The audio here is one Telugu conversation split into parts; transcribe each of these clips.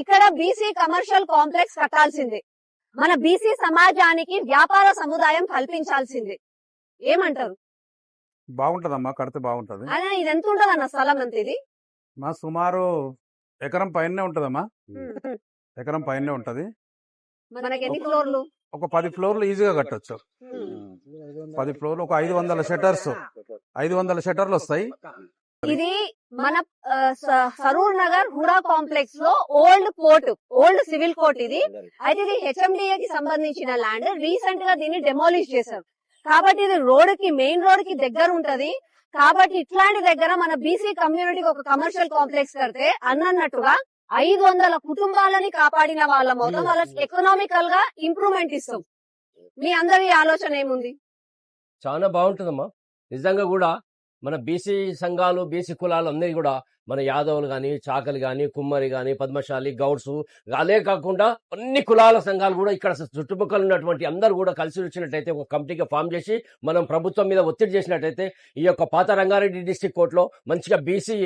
ఇక్కడ బీసీ కమర్షియల్ కాంప్లెక్స్ కట్టాల్సిందే. మన బీసీ సమాజానికి వ్యాపార సముదాయం కల్పించాల్సిందే. ఏమంటారు? బాగుంటదమ్మా కడితే బాగుంటది. అదే ఇది ఎంత ఉంటది అన్న స్థలం అంత ఇది? మా సుమారు ఎకరం పైనే ఉంటదమ్మా. ఎకరం పైనే ఉంటది. మనకి ఎన్ని ఫ్లోర్లు? ఒక పది ఫ్లోర్లు ఈజీగా కట్టొచ్చు. పది ఫ్లోర్లు ఒక ఐదు వందల షట్టర్స్ ఐదు వందల షట్టర్లు వస్తాయి. ఇది మన సరూర్ నగర్ హుడా కాంప్లెక్స్లో old court old civil court ఇది. అయితే ఇది హెచ్ఎండిఏ కి సంబంధించిన ల్యాండ్. రీసెంట్గా దీన్ని డెమాలిష్ చేశారు. కాబట్టి ఇది రోడ్కి మెయిన్ రోడ్కి దగ్గర ఉంటది. కాబట్టి ఇట్లాంటి దగ్గర మన బీసీ కమ్యూనిటీకి ఒక కమర్షియల్ కాంప్లెక్స్ కడితే అన్నట్టుగా ఐదు వందల కుటుంబాలని కాపాడిన వాళ్ళ మొత్తం వాళ్ళకి ఎకనామికల్గా ఇంప్రూవ్మెంట్ ఇస్తాం. మీ అందరి ఆలోచన ఏముంది? చాలా బాగుంటుందమ్మా. నిజంగా కూడా మన బీసీ సంఘాలు బీసీ కులాలు అందరి కూడా మన యాదవులు కానీ చాకలి కానీ కుమ్మరి కానీ పద్మశాలి గౌడ్స్ అదే కాకుండా అన్ని కులాల సంఘాలు కూడా ఇక్కడ చుట్టుపక్కల ఉన్నటువంటి అందరూ కూడా కలిసి వచ్చినట్టయితే ఒక కమిటీగా ఫామ్ చేసి మనం ప్రభుత్వం మీద ఒత్తిడి చేసినట్టయితే ఈ యొక్క పాత రంగారెడ్డి డిస్టిక్ కోర్టులో మంచిగా బీసీ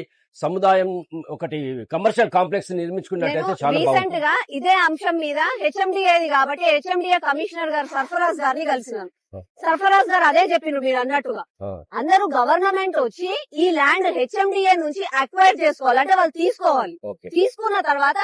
సముదాయం ఒకటి కమర్షియల్ కాంప్లెక్స్ నిర్మించుకున్నట్టయితే చాలా రీసెంట్గా ఇదే అంశం మీద హెచ్ఎండిఏది కాబట్టి హెచ్ఎండిఏ కమిషనర్ గారు సర్ఫరాజ్ గారిని కలిసినారు ఆ. సర్ఫరాజ్ గారు అదే చెప్పిండ్రు మీరు అన్నట్టుగా. అందరూ గవర్నమెంట్ వచ్చి ఈ ల్యాండ్ హెచ్ఎండిఏ నుంచి అక్వైర్ చేసుకోవాలి అంటే వాళ్ళు తీసుకోవాలి. తీసుకున్న తర్వాత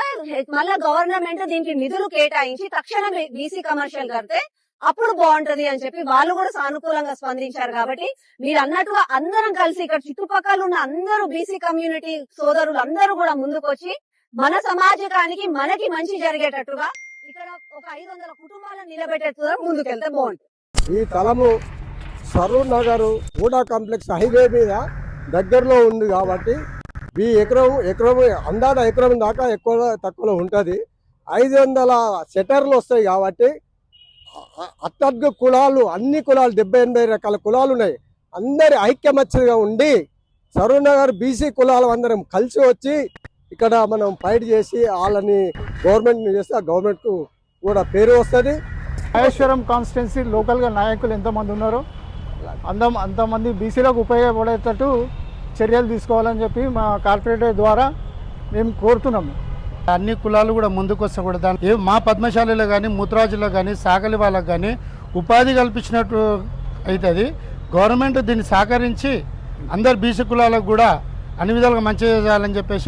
మళ్ళా గవర్నమెంట్ దీనికి నిధులు కేటాయించి తక్షణం బీసీ కమర్షియల్ కడితే అప్పుడు బాగుంటది అని చెప్పి వాళ్ళు కూడా సానుకూలంగా స్పందించారు కాబట్టి మీరు అన్నట్టుగా అందరం కలిసి ఇక్కడ చుట్టుపక్కల ఉన్న అందరూ బీసీ కమ్యూనిటీ సోదరులు అందరూ కూడా ముందుకొచ్చి మన సమాజానికి మనకి మంచి జరిగేటట్టుగా ఇక్కడ ఒక ఐదు వందల కుటుంబాలను నిలబెట్టేట్టుగా ముందుకెళ్తే బాగుంటుంది. ఈ తలము సరూర్ నగర్ ఊడా కాంప్లెక్స్ హైవే మీద దగ్గరలో ఉంది కాబట్టి ఈ ఎకరం ఎకరం అందాడ ఎకరం దాకా ఎక్కువ తక్కువలో ఉంటుంది. ఐదు వందల సెటర్లు వస్తాయి కాబట్టి అ- కులాలు అన్ని కులాలు డెబ్బై ఎనభై రకాల కులాలు ఉన్నాయి. అందరి ఐక్యమత్యంగా ఉండి సరూనగర్ బీసీ కులాలు అందరం కలిసి వచ్చి ఇక్కడ మనం ఫైట్ చేసి వాళ్ళని గవర్నమెంట్ చేస్తే ఆ గవర్నమెంట్కు కూడా పేరు వస్తుంది. మహేశ్వరం కాన్స్టిట్యున్సీ లోకల్గా నాయకులు ఎంతమంది ఉన్నారో అంత అంతమంది బీసీలకు ఉపయోగపడేటట్టు చర్యలు తీసుకోవాలని చెప్పి మా కార్పొరేటర్ ద్వారా మేము కోరుతున్నాము. అన్ని కులాలు కూడా ముందుకు వస్తకూడదు మా పద్మశాలలో కానీ ముద్రాజులో కానీ సాగలి వాళ్ళకు కానీ ఉపాధి కల్పించినట్టు అవుతుంది గవర్నమెంట్ దీన్ని సహకరించి అందరు బీసీ కులాలకు కూడా అన్ని విధాలుగా మంచి చేయాలని చెప్పేసి